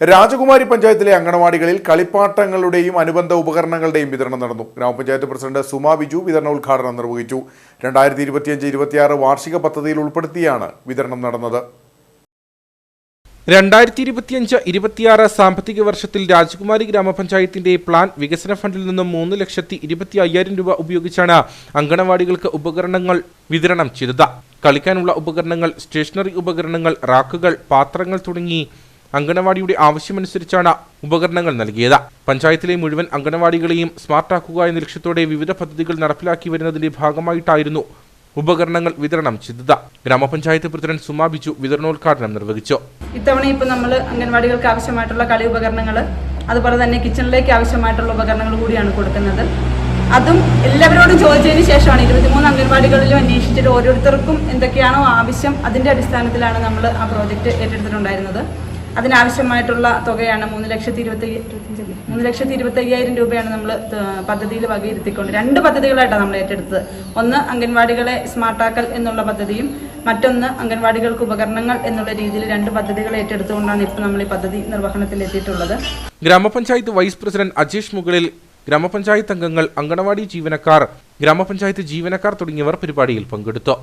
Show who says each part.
Speaker 1: രാജകുമാരി പഞ്ചായത്തിലെ അങ്കണവാടികളിൽ കളിപ്പാട്ടങ്ങളുടെയും അനുബന്ധ ഉപകരണങ്ങളുടെയും വിതരണം നടന്നു. ഗ്രാമപഞ്ചായത്ത് പ്രസിഡന്റ് സുമ ബിജു വിതരണ ഉദ്ഘാടനം നിർവഹിച്ചു. രണ്ടായിരത്തി ഇരുപത്തിയഞ്ച് ഇരുപത്തിയാറ് വാർഷിക പദ്ധതിയിൽ ഉൾപ്പെടുത്തിയാണ് വിതരണം നടന്നത്.
Speaker 2: രണ്ടായിരത്തി ഇരുപത്തിയഞ്ച് ഇരുപത്തിയാറ് സാമ്പത്തിക വർഷത്തിൽ രാജകുമാരി ഗ്രാമപഞ്ചായത്തിന്റെ പ്ലാൻ വികസന ഫണ്ടിൽ നിന്നും മൂന്ന് ലക്ഷത്തി ഇരുപത്തി അയ്യായിരം രൂപ ഉപയോഗിച്ചാണ് അങ്കണവാടികൾക്ക് ഉപകരണങ്ങൾ വിതരണം ചെയ്തത്. കളിക്കാനുള്ള ഉപകരണങ്ങൾ സ്റ്റേഷനറി ഉപകരണങ്ങൾ റാക്കുകൾ പാത്രങ്ങൾ തുടങ്ങി അങ്കണവാടിയുടെ ആവശ്യമനുസരിച്ചാണ് ഉപകരണങ്ങൾ നൽകിയത്. പഞ്ചായത്തിലെ മുഴുവൻ അങ്കണവാടികളെയും സ്മാർട്ടാക്കുക എന്ന ലക്ഷ്യത്തോടെ വിവിധ പദ്ധതികൾ നടപ്പിലാക്കി വരുന്നതിന്റെ ഭാഗമായിട്ടായിരുന്നു ഉപകരണങ്ങൾ വിതരണം ചെയ്തത്. ഗ്രാമപഞ്ചായത്ത് പ്രസിഡന്റ് സുമാ ബിജു വിതരണോദ്ഘാടനം നിർവഹിച്ചു.
Speaker 3: ഇത്തവണ ഇപ്പോൾ നമ്മൾ അംഗൻവാടികൾക്ക് ആവശ്യമായിട്ടുള്ള കളി ഉപകരണങ്ങൾ അതുപോലെ തന്നെ കിച്ചണിലേക്ക് ആവശ്യമായിട്ടുള്ള ഉപകരണങ്ങൾ കൂടിയാണ് കൊടുക്കുന്നത്. അതും എല്ലാവരോടും ചോദിച്ചതിന് ശേഷമാണ് ഇരുപത്തിമൂന്ന് അംഗൻവാടികളിലും അന്വേഷിച്ചിട്ട് ഓരോരുത്തർക്കും എന്തൊക്കെയാണോ ആവശ്യം അതിന്റെ അടിസ്ഥാനത്തിലാണ് നമ്മൾ ആ പ്രോജക്റ്റ് ഏറ്റെടുത്തിട്ടുണ്ടായിരുന്നത്. അതിനാവശ്യമായിട്ടുള്ള തുകയാണ് മൂന്ന് ലക്ഷത്തി ഇരുപത്തി? മൂന്ന് ലക്ഷത്തി ഇരുപത്തി അയ്യായിരം രൂപയാണ് നമ്മൾ പദ്ധതിയിൽ വകയിരുത്തിക്കൊണ്ട് രണ്ട് പദ്ധതികളായിട്ടാണ് നമ്മൾ ഏറ്റെടുത്തത് ഒന്ന് അംഗൻവാടികളെ സ്മാർട്ടാക്കൽ എന്നുള്ള പദ്ധതിയും മറ്റൊന്ന് അംഗൻവാടികൾക്ക് ഉപകരണങ്ങൾ എന്നുള്ള രീതിയിൽ രണ്ട് പദ്ധതികൾ ഏറ്റെടുത്തുകൊണ്ടാണ് ഇപ്പോൾ നമ്മൾ ഈ പദ്ധതി നിർവഹണത്തിൽ എത്തിയിട്ടുള്ളത്
Speaker 2: ഗ്രാമപഞ്ചായത്ത് വൈസ് പ്രസിഡന്റ് അജേഷ് മുകളിൽ ഗ്രാമപഞ്ചായത്ത് അംഗങ്ങൾ അങ്കണവാടി ജീവനക്കാർ ഗ്രാമപഞ്ചായത്ത് ജീവനക്കാർ തുടങ്ങിയവർ പരിപാടിയിൽ പങ്കെടുത്തു